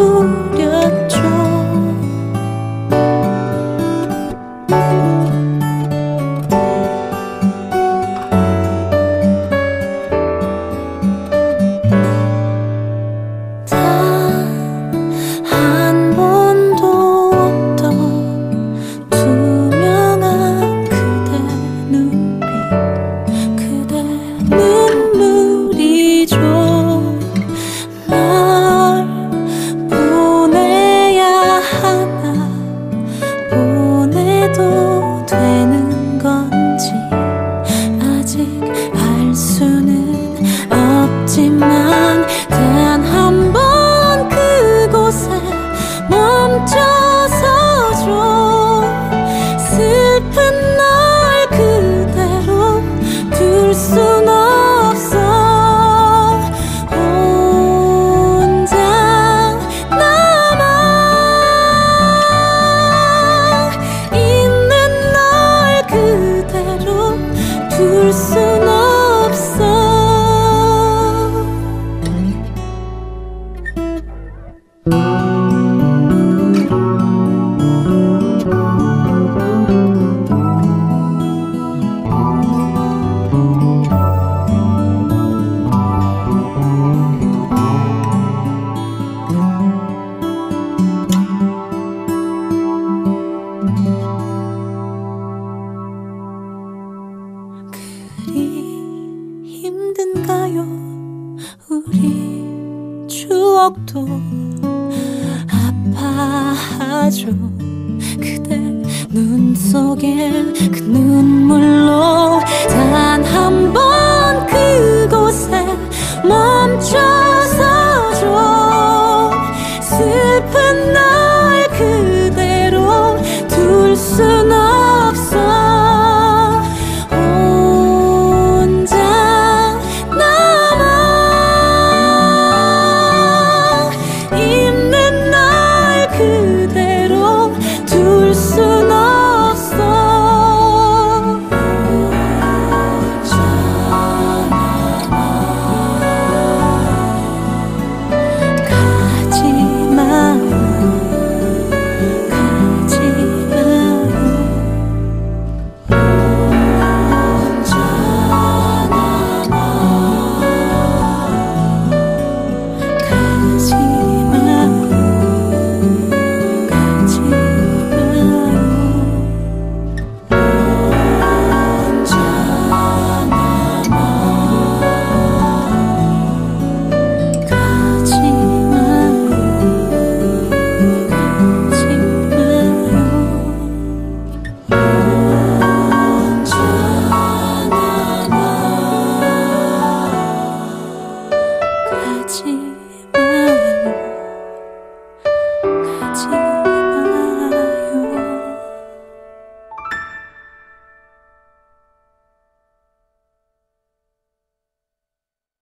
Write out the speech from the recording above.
부렸죠 단한 번도 없던 투명한 그대 눈. 추억도 아파하죠. 그대 눈 속에 그 눈물로